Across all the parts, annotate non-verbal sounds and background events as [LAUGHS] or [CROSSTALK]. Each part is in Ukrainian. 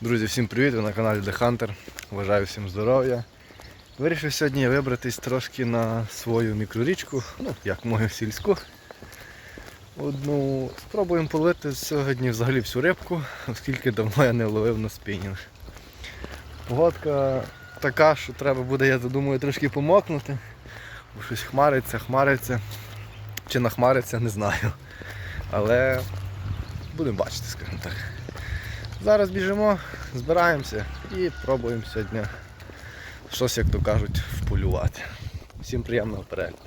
Друзі, всім привіт! Ви на каналі The Hunter. Бажаю всім здоров'я. Вирішив сьогодні вибратись трошки на свою мікрорічку, ну, як мою сільську. Одну спробуємо половити сьогодні взагалі всю рибку, оскільки давно я не ловив на спінінг. Погодка така, що треба буде, я думаю, трошки помокнути. Бо щось хмариться, хмариться. Чи нахмариться, не знаю. Але будемо бачити, скажімо так. Зараз біжимо, збираємося і пробуємо сьогодні щось, як то кажуть, вполювати. Всім приємного перегляду.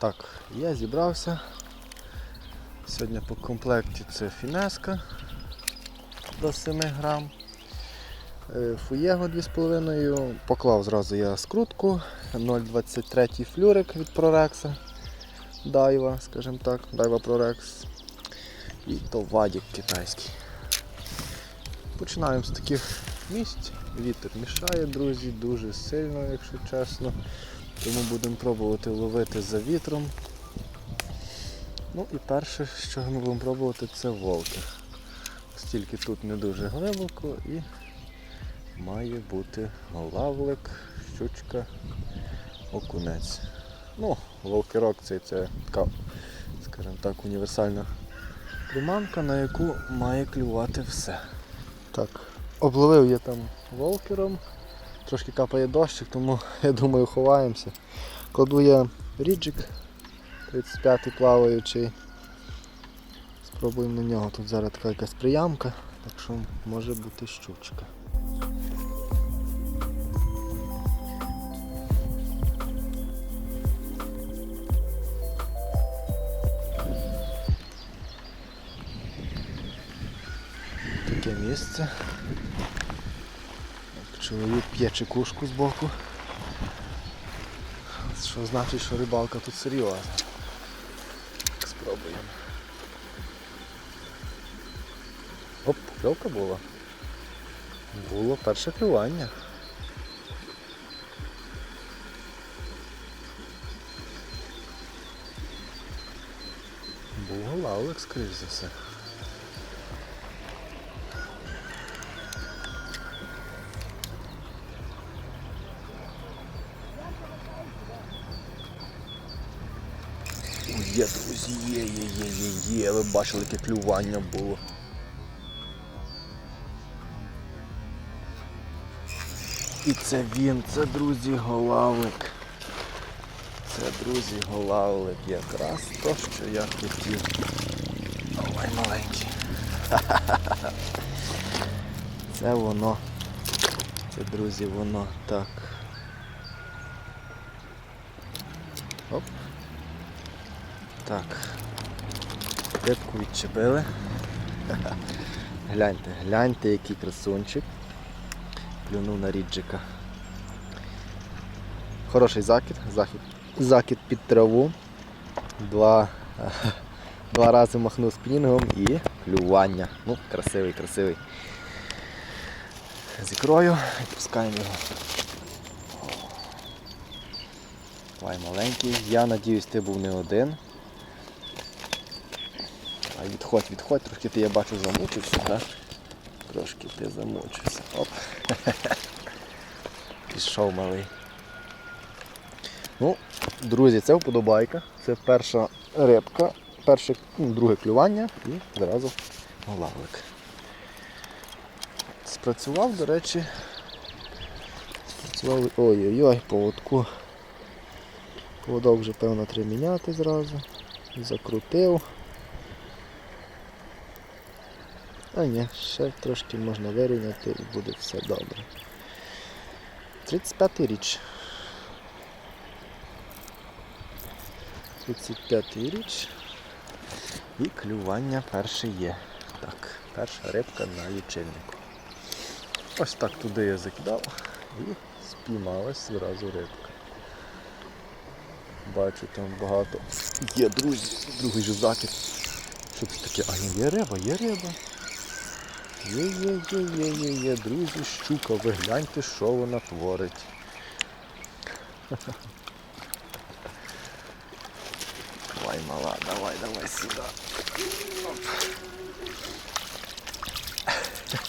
Так, я зібрався. Сьогодні по комплекті це фінеска до 7 грам. Е, Фуєго 2,5. Поклав зразу я скрутку 0,23 флюрик від Prorex. Дайва, скажімо так, Дайва Prorex. І то вадік китайський. Починаємо з таких місць. Вітер мішає, друзі, дуже сильно, якщо чесно. Тому будемо пробувати ловити за вітром. Ну і перше, що ми будемо пробувати, це волкер. Стільки тут не дуже глибоко і має бути лавлик, щучка, окунець. Ну, волкерок це, це така, скажімо так, універсальна приманка, на яку має клювати все. Так, обловив я там волкером, трошки капає дощик, тому [LAUGHS] я думаю ховаємося. Кладу я ріджик 35-й плаваючий. Спробуємо на нього. Тут зараз така якась приямка, так що може бути щучка. Таке місце. Чоловік п'є чекушку з боку. Що значить, що рибалка тут серйозна. Кльовка була. Було перше клювання. Був голавлик, скоріш за все. Є, друзі, є, є, є, є, є. Ви бачили, яке клювання було. І це він, це, друзі, голавлик. Це, друзі, голавлик. Якраз то, що я хотів. Ой, маленький. [LAUGHS] Це воно. Це, друзі, воно так. Оп. Так. Рибку відчепили. [LAUGHS] Гляньте, гляньте, який красунчик. Плюнув на ріджика. Хороший закид, захід, закид під траву. Два, [LAUGHS] два рази махнув спінінгом і клювання. Ну, красивий, красивий. З ікрою відпускаємо його. Давай маленький. Я надіюсь, ти був не один. А відходь, відходь, трошки ти я бачу замучився, так? Трошки ти замучився. Оп. [LAUGHS] Пішов малий. Ну, друзі, це вподобайка. Це перша рибка, перше, ну, друге клювання і зразу лавлик. Спрацював, до речі. Спрацював. Ой-ой-ой, поводку. Поводок вже певно треба міняти зразу. Закрутив. А ні, ще трошки можна вирівняти і буде все добре. 35 річ. 35 річ. І клювання перше є. Так, перша рибка на лічильнику. Ось так туди я закидав і спіймалась зразу рибка. Бачу, там багато є, друзі, другий же закид. Що це таке? А є риба, є риба. Є-є-є-є-є-є, друзі, щука, ви гляньте, що вона творить. [LAUGHS] Давай, мала, давай, давай сюди.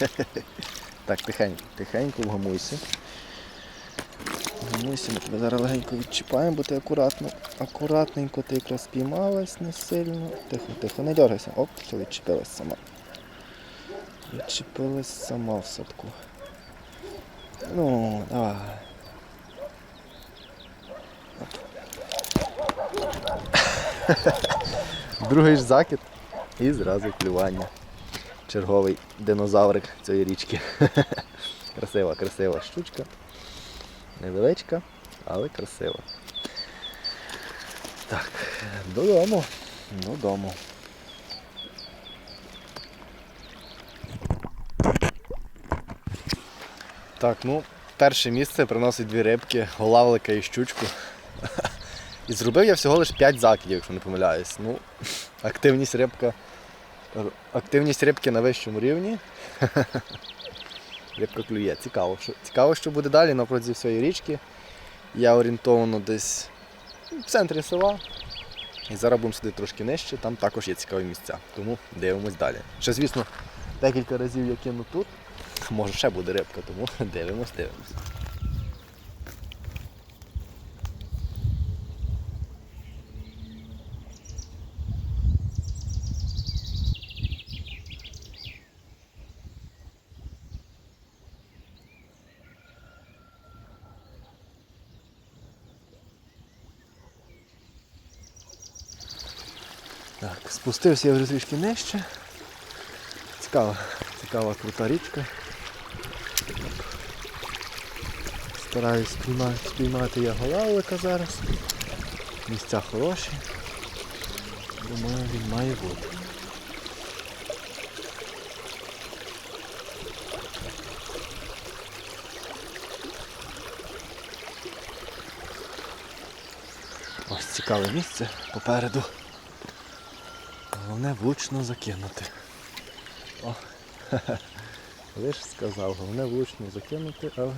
[LAUGHS] Так, тихенько, тихенько, вгамуйся. Вгамуйся, ми тебе зараз легенько відчіпаємо, бо ти акуратно, акуратненько ти якраз спіймалась не сильно. Тихо, тихо, не дергайся. Оп, все, відчепилась сама. Відчепилась сама в садку. Ну, давай. [LAUGHS] Другий ж закид і зразу клювання. Черговий динозаврик цієї річки. [LAUGHS] красива, красива щучка. Невеличка, але красива. Так, додому. Додому. Так, ну, перше місце приносить дві рибки, голавлика і щучку. І зробив я всього лише 5 закидів, якщо не помиляюсь. Ну, активність рибка. Активність рибки на вищому рівні. Рибка клює. Цікаво, що, цікаво, що буде далі на протязі всієї річки. Я орієнтовано десь в центрі села. І зараз будемо сидіти трошки нижче, там також є цікаві місця. Тому дивимось далі. Ще, звісно, декілька разів я кину тут. [LAUGHS] Може ще буде рибка, тому [LAUGHS] дивимось, дивимось. Так, спустився я вже трішки нижче. Цікава, цікава крута річка. Стараюсь спіймати, я голавлика зараз. Місця хороші. Думаю, він має бути. Ось цікаве місце попереду. Головне влучно закинути. О, [LAUGHS] лиш сказав, головне влучно закинути, але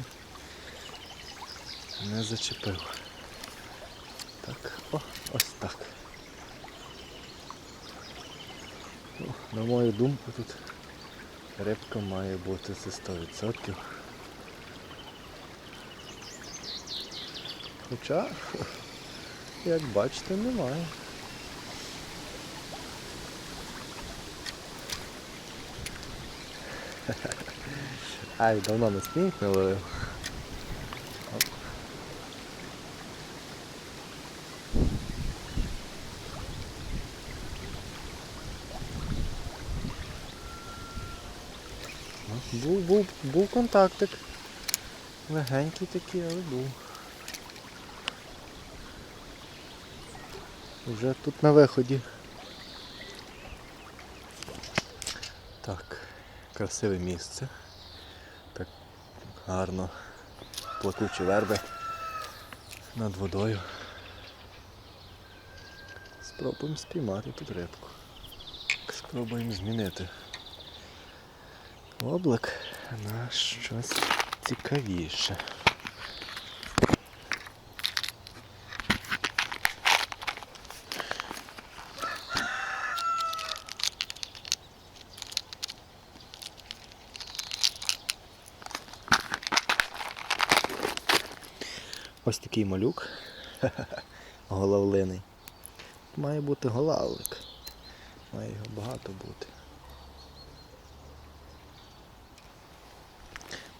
не зачепив. Так, о, ось так. Ну, на мою думку, тут рибка має бути це 100%. Хоча, як бачите, немає. Ай, давно не сніг не ловив. Оп. Ну, Був, контактик. Легенький такий, але був. Вже тут на виході. Так, красиве місце. Так гарно плакучі верби над водою. Спробуємо спіймати тут рибку. Спробуємо змінити облак на щось цікавіше. Ось такий малюк. [LAUGHS] Головлиний. Має бути голавлик. Має його багато бути.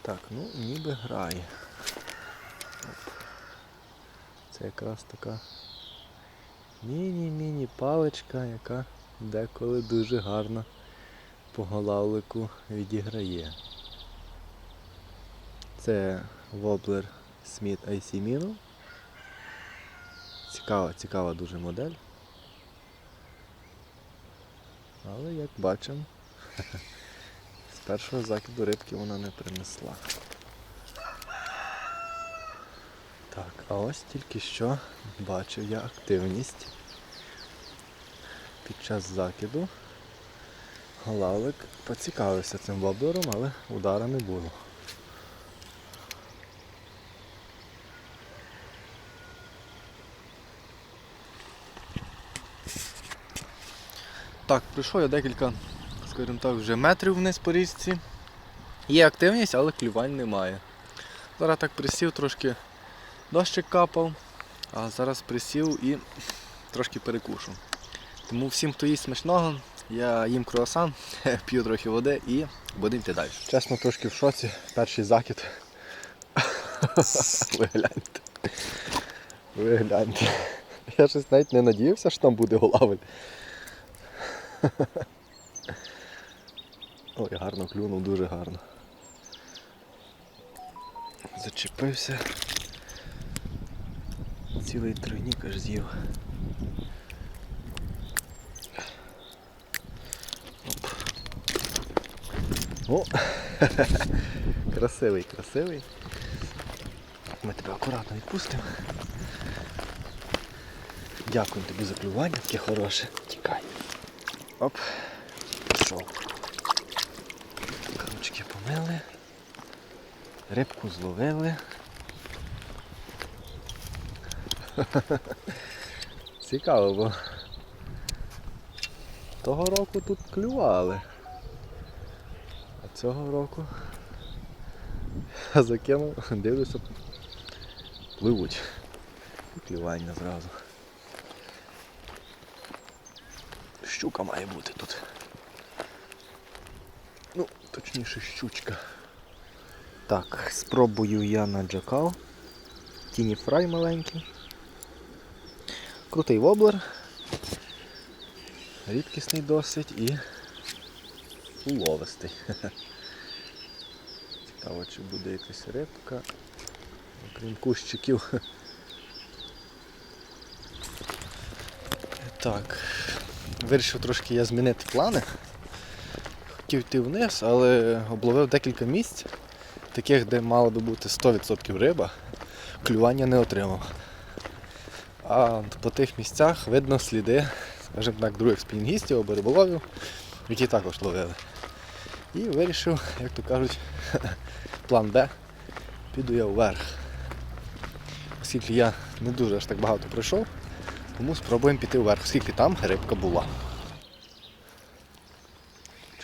Так, ну ніби грає. Це якраз така міні-міні паличка, яка деколи дуже гарно по голавлику відіграє. Це воблер Smith IC Mino. Цікава, цікава дуже модель. Але як бачимо, [LAUGHS] першого закиду рибки вона не принесла. Так, а ось тільки що бачив я активність під час закиду Лавик поцікавився цим воблером, але удара не було. Так, пройшов я декілька, скажімо так, вже метрів вниз по річці. Є активність, але клювань немає. Зараз так присів, трошки дощик капав, а зараз присів і трошки перекушу. Тому всім, хто їсть смачного, я їм круасан, [LAUGHS] п'ю трохи води і будемо йти далі. Чесно, трошки в шоці. Перший закид. [LAUGHS] Ви гляньте. Ви гляньте. Я щось навіть не надіявся, що там буде голавель. Ой, гарно клюнув, дуже гарно. Зачепився. Цілий тройник аж з'їв. О! [LAUGHS] красивий, красивий. Ми тебе акуратно відпустимо. Дякую тобі за клювання, таке хороше. Тікай. Оп. Пішов. Помили. Рибку зловили. [LAUGHS] Цікаво, бо того року тут клювали. А цього року [LAUGHS] закинув, дивлюся, пливуть. І клювання зразу. Щука має бути тут. Ну, точніше щучка. Так, спробую я на джакал. Тіні фрай маленький. Крутий воблер. Рідкісний досить і уловистий. [LAUGHS] Цікаво, чи буде якась рибка. Окрім кущиків. [LAUGHS] Так. Вирішив трошки я змінити плани. Хотів йти вниз, але обловив декілька місць, таких, де мала би бути 100% риба, клювання не отримав. А по тих місцях видно сліди, скажімо так, других спінінгістів або риболовів, які також ловили. І вирішив, як то кажуть, [LAUGHS] план Б, піду я вверх. Оскільки я не дуже аж так багато пройшов, тому спробуємо піти вверх, оскільки там рибка була.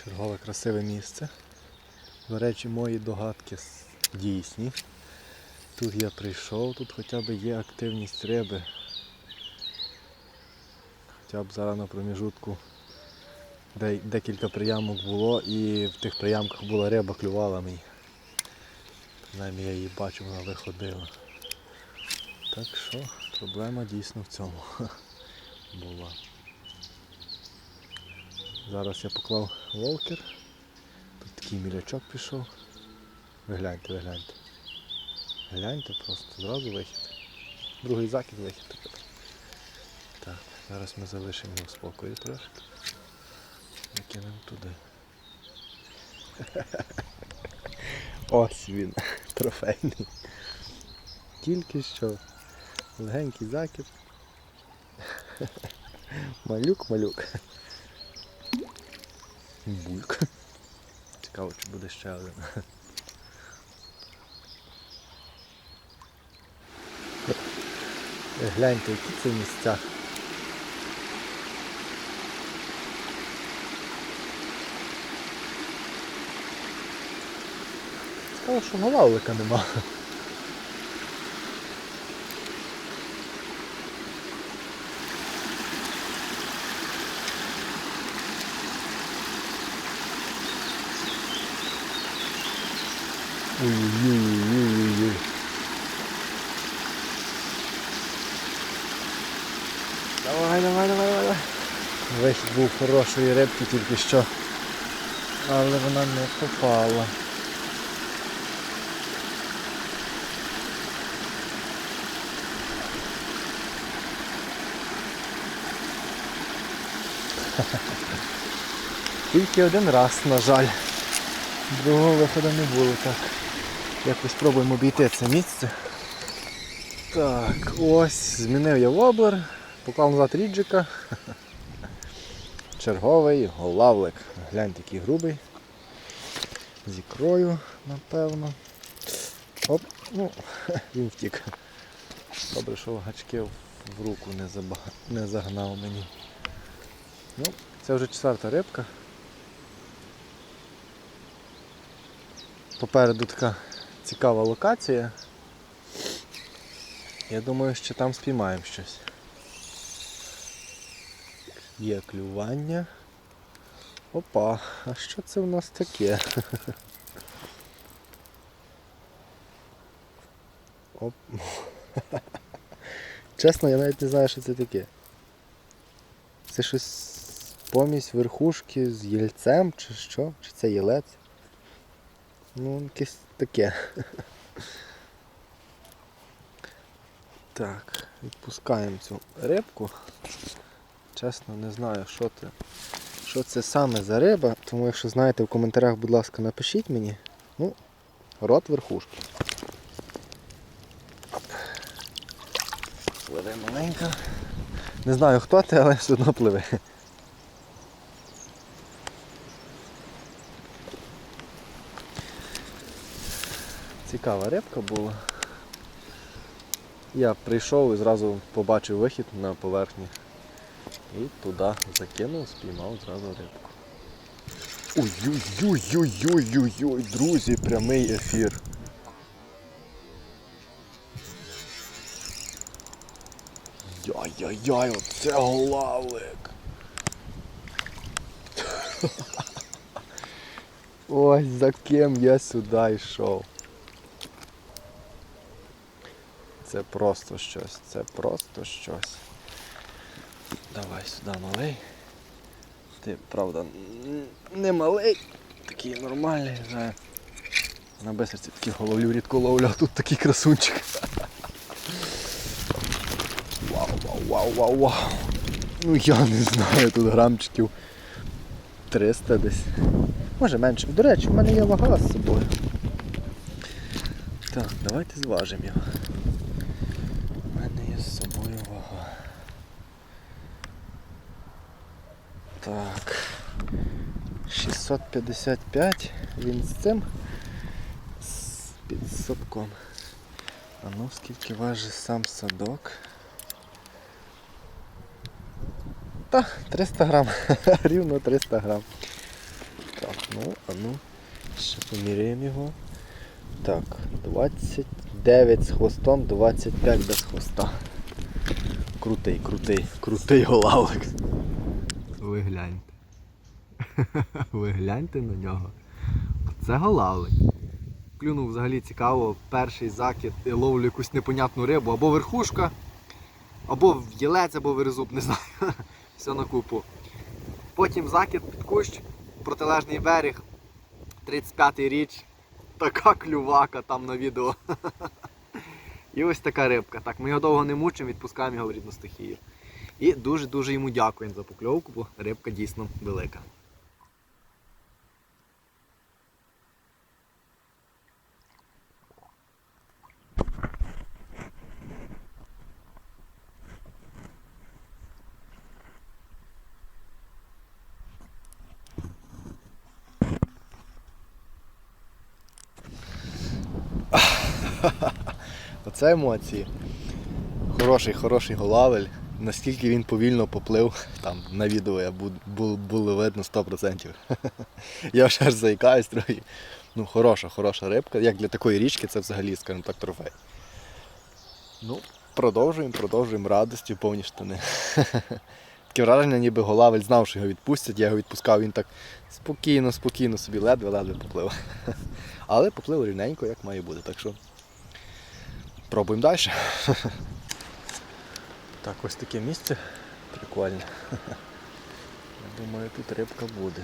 Чергове красиве місце. До речі, мої догадки дійсні. Тут я прийшов, тут хоча б є активність риби. Хоча б зараз на проміжутку де, декілька приямок було і в тих приямках була риба, клювала мені. Принаймні я її бачу, вона виходила. Так що проблема дійсно в цьому [LAUGHS] була. Зараз я поклав волкер. Тут такий мілячок пішов. Ви гляньте, ви гляньте. Гляньте просто, зразу вихід. Другий закид вихід. Так, зараз ми залишимо його в спокої трошки. Викинемо туди. [LAUGHS] Ось він, [LAUGHS] трофейний. Тільки що. Легенький закид. [LAUGHS] Малюк-малюк. Бульк. [LAUGHS] Цікаво, чи буде ще один. [LAUGHS] Гляньте, які це місця. Цікаво, що галавлика нема. [LAUGHS] Ой-ой-ой-ой-ой. Давай, давай, давай, давай. Вихід був хорошої рибки тільки що. Але вона не попала. [LAUGHS] Тільки один раз, на жаль. Другого виходу не було так. Якось спробуємо обійти це місце. Так, ось, змінив я воблер, поклав назад ріджика. [LAUGHS] Черговий голавлик. Глянь, такий грубий. З ікрою, напевно. Оп, ну, [LAUGHS] він втік. Добре, що гачки в руку не, заба... не загнав мені. Ну, це вже четверта рибка. Попереду така цікава локація. Я думаю, що там спіймаємо щось. Є клювання. Опа, а що це в нас таке? Оп. Чесно, я навіть не знаю, що це таке. Це щось помість верхушки з єльцем чи що? Чи це єлець? Ну, якесь таке. Так, відпускаємо цю рибку. Чесно, не знаю, що це. Що це саме за риба, тому якщо знаєте в коментарях, будь ласка, напишіть мені. Ну, рот верхушки. Пливе маленька. Не знаю хто ти, але все одно пливе. Цікава рибка була. Я прийшов і зразу побачив вихід на поверхні. І туди закинув, спіймав зразу рибку. Ой-ой-ой-ой-ой-ой, друзі, прямий ефір. Яй-яй-яй, оце голавлик. [LAUGHS] Ой, за ким я сюди йшов. Це просто щось, це просто щось. Давай сюди малий. Ти, правда, не малий, такий нормальний. Знаю. На бисерці такі головлю рідко ловлю, а тут такий красунчик. Вау, вау, вау, вау, вау. Ну я не знаю, тут грамчиків 300 десь. Може менше. До речі, в мене є вага з собою. Так, давайте зважимо його. У мене є з собою вага. Так. 655 він з цим з підсадком. А ну скільки важить сам садок? Та, 300 грам. [LAUGHS] Рівно 300 грам. Так, ну, а ну, ще поміряємо його. Так, 29 з хвостом, 25 без хвоста. Крутий, крутий, крутий голавлик. Ви гляньте. [LAUGHS] Ви гляньте на нього. Це голавлик. Клюнув взагалі цікаво, перший закид і ловлю якусь непонятну рибу, або верхушка, або єлець, або верезуб, не знаю. [LAUGHS] Все на купу. Потім закид під кущ, протилежний берег, 35-й річ, така клювака там на відео. [LAUGHS] І ось така рибка. Так, ми його довго не мучимо, відпускаємо його в рідну стихію. І дуже-дуже йому дякуємо за покльовку, бо рибка дійсно велика. Оце емоції. Хороший, хороший голавель. Наскільки він повільно поплив, там на відео я бу- бу- було видно 100%. [LAUGHS] Я вже аж заїкаюсь трохи. Ну, хороша, хороша рибка. Як для такої річки це взагалі, скажімо так, трофей. Ну, продовжуємо, продовжуємо радості, повні штани. [LAUGHS] Таке враження, ніби голавель знав, що його відпустять, я його відпускав, він так спокійно, спокійно собі ледве-ледве поплив. [LAUGHS] Але поплив рівненько, як має бути. Так що пробуємо далі. Так, ось таке місце прикольне. Я думаю, тут рибка буде.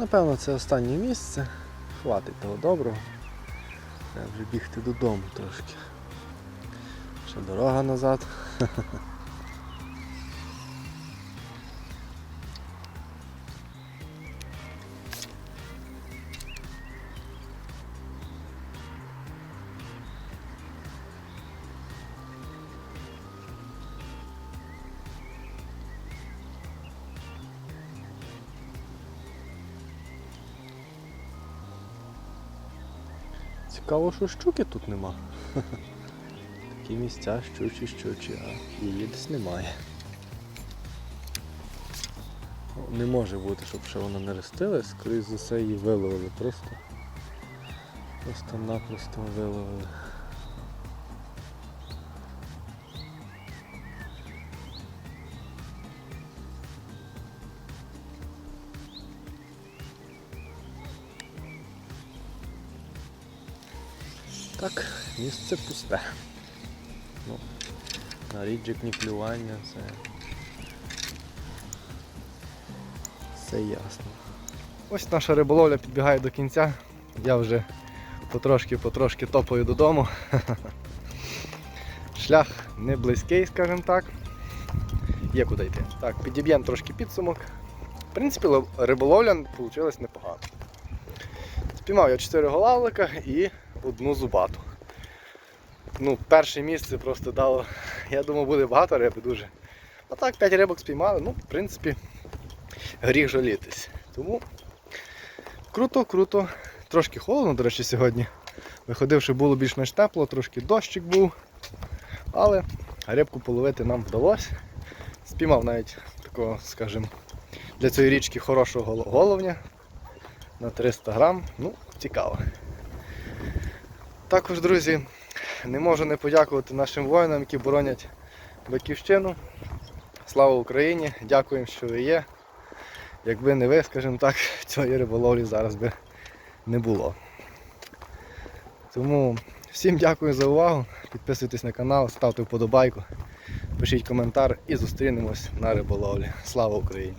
Напевно, це останнє місце. Хватить того доброго. Треба вже бігти додому трошки. Ще дорога назад. [LAUGHS] Цікаво, що щуки тут нема. [LAUGHS] Такі місця щучі, щучі, а її десь немає. Ну, Не може бути, щоб ще вона не ростила, скоріш за все її виловили просто. Просто-напросто виловили. Місце пусте. Ну, на ріджик клювання, це. Все ясно. Ось наша риболовля підбігає до кінця. Я вже потрошки-потрошки топаю додому. [LAUGHS] Шлях не близький, скажімо так. Є куди йти. Так, підіб'ємо трошки підсумок. В принципі, риболовля вийшла непогано. Спіймав я 4 голавлика і одну зубату. Ну, перше місце просто дало. Я думав, буде багато риби дуже. А так, 5 рибок спіймали, ну, в принципі, гріх жалітись. Тому круто, круто. Трошки холодно, до речі, сьогодні. Виходив, що було більш-менш тепло, трошки дощик був. Але рибку половити нам вдалося. Спіймав навіть такого, скажімо, для цієї річки хорошого головня на 300 грам. Ну, цікаво. Також, друзі, не можу не подякувати нашим воїнам, які боронять батьківщину. Слава Україні! Дякуємо, що ви є. Якби не ви, скажімо так, [LAUGHS] цієї риболовлі зараз би не було. Тому всім дякую за увагу. Підписуйтесь на канал, ставте вподобайку, пишіть коментар і зустрінемось на риболовлі. Слава Україні!